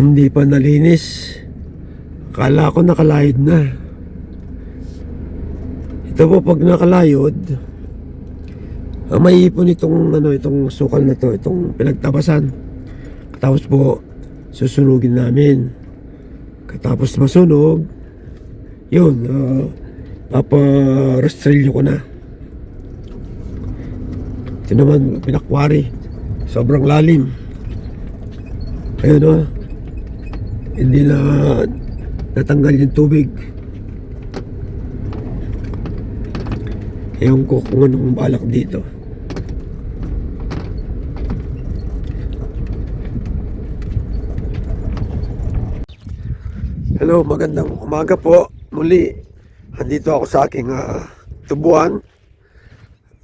Hindi pa nalinis. Akala ko nakalayod na. Ito po pag nakalayod, ang may ipon itong ano itong sukal na to, itong pinagtabasan. Tapos po susunugin namin. Katapos masunog, yun, uh, papa-restrilyo ko na. Ito naman, pinakwari. Sobrang lalim. Ayun o. Hindi na natanggal yung tubig. Ewan ko kung anong balak dito. Hello, magandang umaga po. Muli, andito ako sa aking ah, tubuan.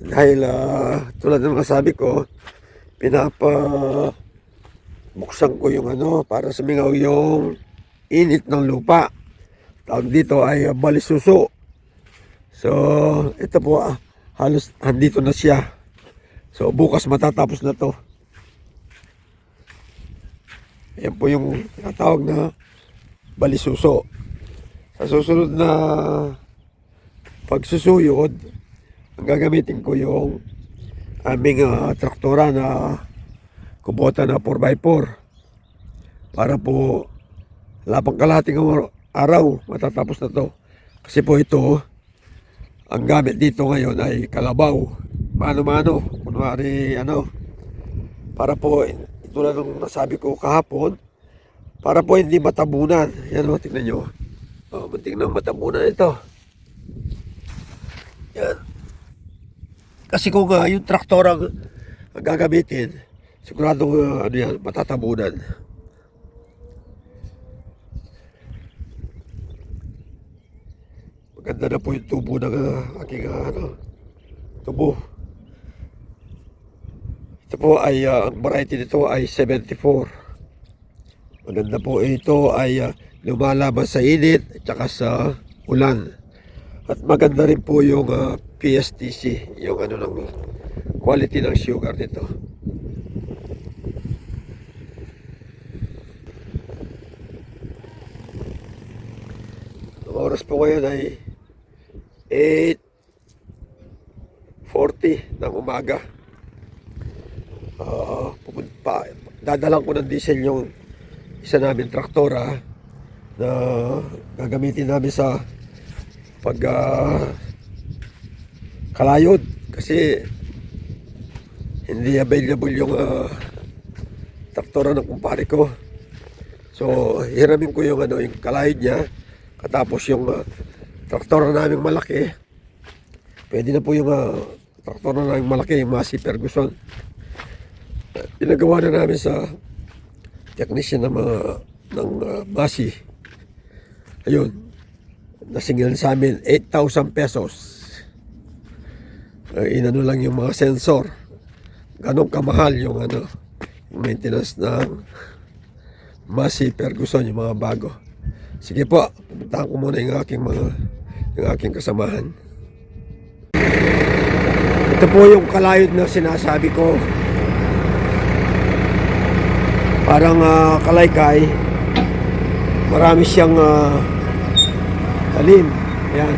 Dahil ah, tulad ng nasabi ko, pinapa buksan ko yung ano para sumingaw yung init ng lupa. Tawag dito ay ah, balisuso. So, ito po ah, halos andito na siya. So, bukas matatapos na to. Yan po yung tinatawag na balisuso. Sa susunod na pagsusuyod, gagamitin ko yung aming ah, traktora na kubota na 4x4 para po lapang kalahating araw matatapos na to. Kasi po ito, ang gamit dito ngayon ay kalabaw. Mano-mano, kunwari ano, para po, tulad ng nasabi ko kahapon, para po hindi matabunan. Yan o, tingnan nyo. O, muntik na matabunan ito. Yan. Kasi kung uh, yung traktor ang, ang gagamitin, sigurado uh, ano yan, matatabunan. Maganda na po yung tubo ng uh, aking uh, ano, tubo. Ito po ay, uh, ang variety nito ay 74. Maganda po ito ay uh, lumalaban sa init at saka sa ulan. At maganda rin po yung uh, PSTC, yung ano ng quality ng sugar nito. Ang oras po ngayon ay 8.40 ng umaga. Ah, pupunta, dadalang ko ng diesel yung isa namin traktora na gagamitin namin sa pag ah, kalayod kasi hindi available yung ah, traktora ng kumpare ko. So, hiramin ko yung ano, yung kalayod niya. Katapos yung ah, traktora namin malaki. Pwede na po yung uh, traktora namin malaki, yung Massey Ferguson. Pinagawa na namin sa technician ng mga ng uh, Masi. Ayun. Nasingil sa amin 8,000 pesos. Uh, inano lang yung mga sensor. Ganon kamahal yung ano, maintenance ng Masi Ferguson, yung mga bago. Sige po, pupuntahan ko muna yung aking mga yung aking kasamahan. Ito po yung kalayod na sinasabi ko. Parang ah, kalaykay. Marami siyang uh, talim yan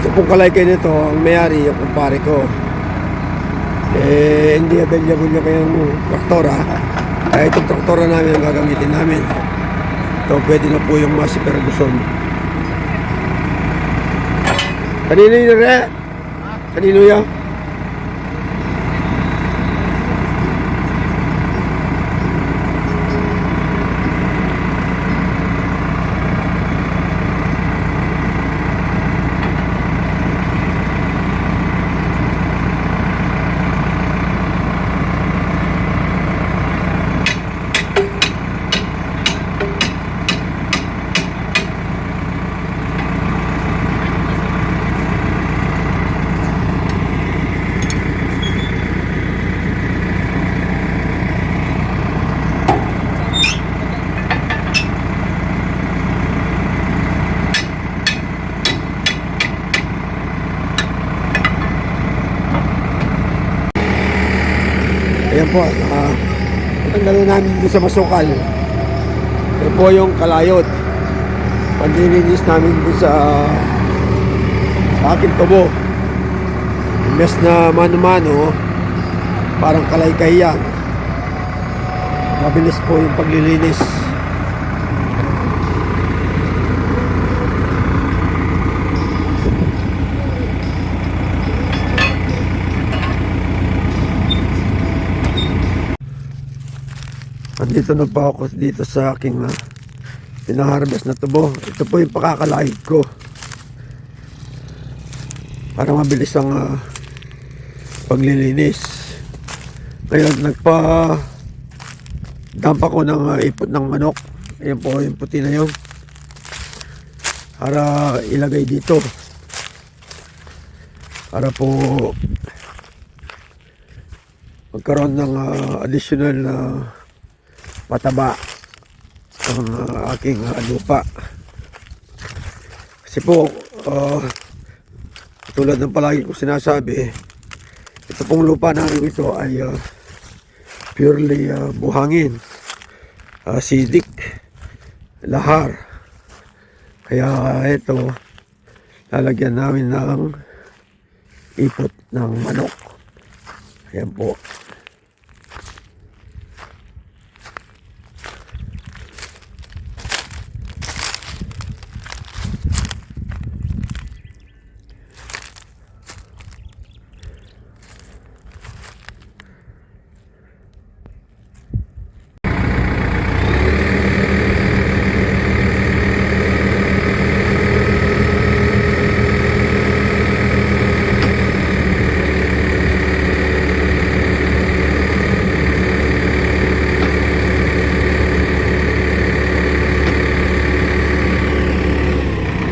ito pong kalaykay nito ang mayari yung kumpare ko eh hindi available niya kayong traktora kaya itong traktora namin ang gagamitin namin. Ito pwede na po yung Masi Ferguson kanina yun re? Kanino yan? Ayan po, uh, tanggalin namin dito sa masukal. Ito po yung kalayot. Panlilinis namin dito sa, sa aking tubo. Imbes na mano-mano, parang kalay yan. Mabilis po yung paglilinis. Andito na pa ako dito sa aking uh, pinaharvest na tubo. Ito po yung pakakalahid ko. Para mabilis ang ah, paglilinis. Ngayon nagpa dump ako ng ah, ipot ng manok. Ayan po yung puti na yun. Para ilagay dito. Para po magkaroon ng ah, additional na pataba ang aking ah, lupa. Kasi po, ah, tulad ng palagi ko sinasabi, ito pong lupa namin ito ay ah, purely ah, buhangin, acidic, lahar. Kaya ito, lalagyan namin ng ipot ng manok. Ayan po.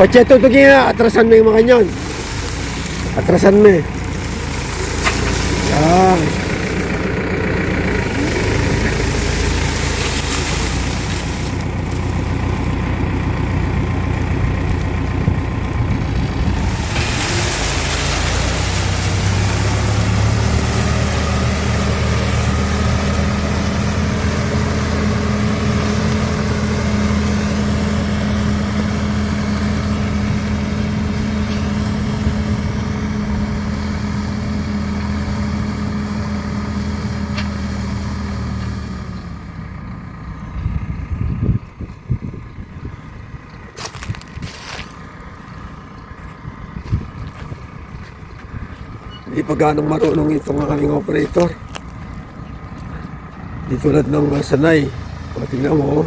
Pache, tutugin na. Atrasan mo yung mga kanyon. Atrasan mo eh. Yan. Hindi pa ganong marunong itong aking operator. Di tulad ng sanay. O, tingnan mo, oh.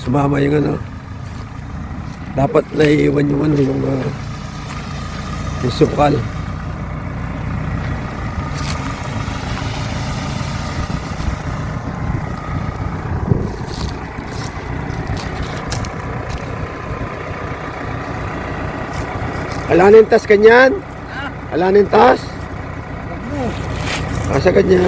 sumama yung ano. Dapat naiiwan yung ano, yung, uh, yung sukal. Alanin tas kanyan? Alanin tas? Asa kanya?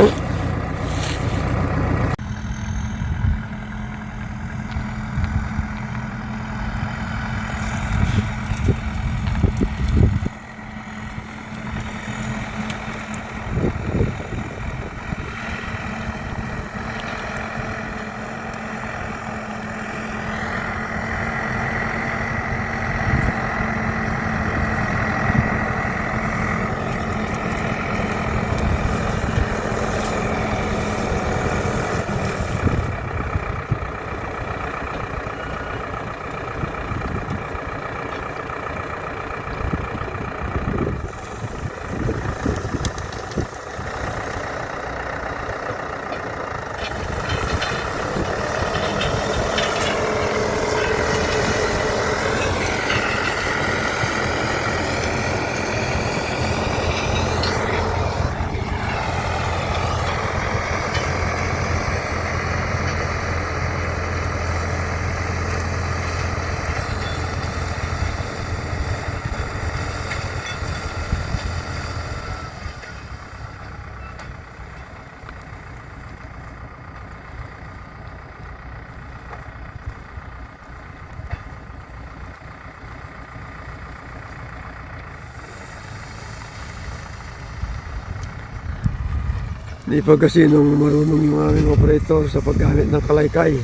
Hindi pa kasi nung marunong yung aming operator sa paggamit ng kalaykay.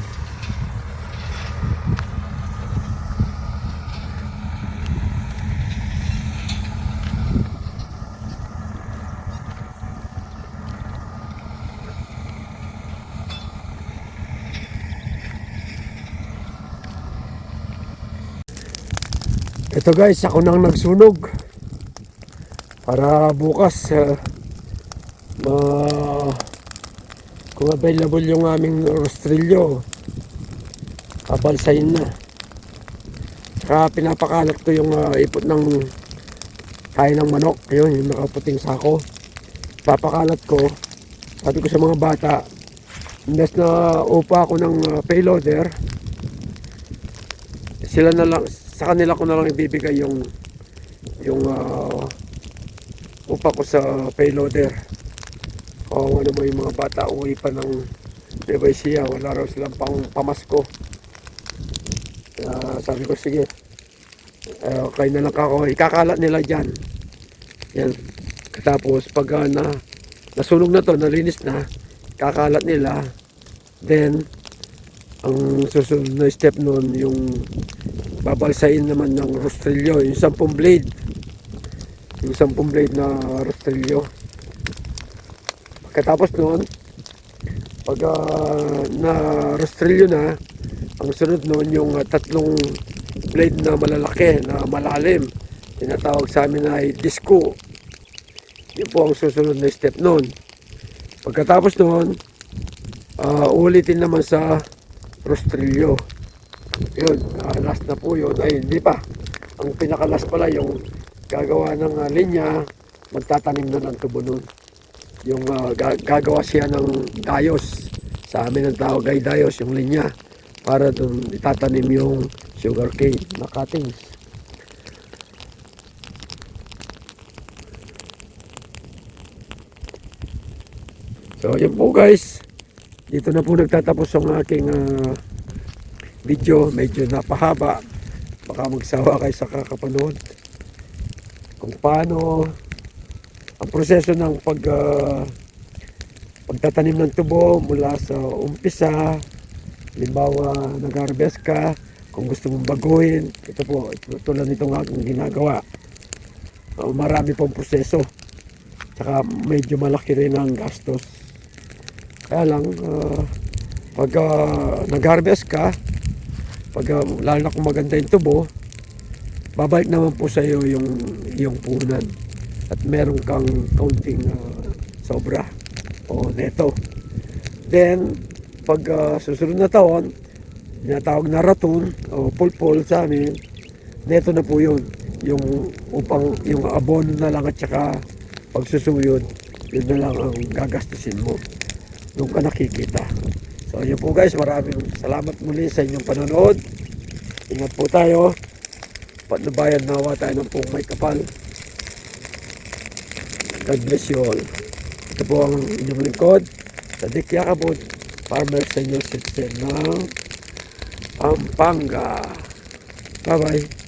Ito guys, ako nang nagsunog. Para bukas, uh, kung available yung aming rostrilyo, kabalsayin na. Saka pinapakalat ko yung ah, ipot ng kain ng manok. Ayun, yung nakaputing sako. Papakalat ko. Sabi ko sa mga bata, imbes na upa ako ng ah, payloader, sila na lang, sa kanila ko na lang ibibigay yung yung ah, upa ko sa payloader. O ano mo yung mga bata uwi pa ng Debaisia, wala raw silang pang pamasko. Kaya sabi ko, sige, uh, kayo na lang ako, ikakalat nila dyan. Yan. Tapos pag ah, na, nasunog na to, nalinis na, kakalat nila, then, ang susunod na step nun, yung babalsain naman ng rostrilyo, yung sampung blade. Yung sampung blade na rostrilyo. Pagkatapos noon, pag ah, na rostrilyo na, ang sunod noon yung ah, tatlong blade na malalaki, na malalim. Tinatawag sa amin ay disco. Yun po ang susunod na step noon. Pagkatapos noon, ah, ulitin naman sa rostrilyo. Yun, ah, last na po yun. Ay, hindi pa. Ang pinakalas pala yung gagawa ng ah, linya, magtatanim na ng tubo nun. Yung ga- gagawa siya ng dayos. Sa amin ang tawag ay dayos, yung linya. Para dun itatanim yung sugar cane na cuttings. So, yun po guys. Dito na po nagtatapos ang aking ah, video. Medyo napahaba. Baka magsawa kayo sa kakapanood. Kung paano ang proseso ng pag ah, pagtatanim ng tubo mula sa umpisa. Halimbawa, nag-harvest ka. Kung gusto mong baguhin, ito po, ito, tulad nitong aking ginagawa. Ah, marami pong proseso. Tsaka medyo malaki rin ang gastos. Kaya lang, ah, pag ah, nag-harvest ka, pag ah, lalo na kung maganda yung tubo, babalik naman po sa iyo yung yung punan at meron kang kaunting ah, sobra o neto. Then, pag ah, susunod na taon, tinatawag na raton o pulpol sa amin, neto na po yun. Yung upang, yung abono na lang at saka pagsusuyod, yun na lang ang gagastusin mo. Doon ka nakikita. So yun po guys, maraming salamat muli sa inyong panonood. Ingat po tayo. Patnubayan nawa tayo ng pong may kapal. God bless you all. Ito po ang inyong lingkod sa Dick Yakabot, Farmer Senior Citizen ng Pampanga. Bye-bye.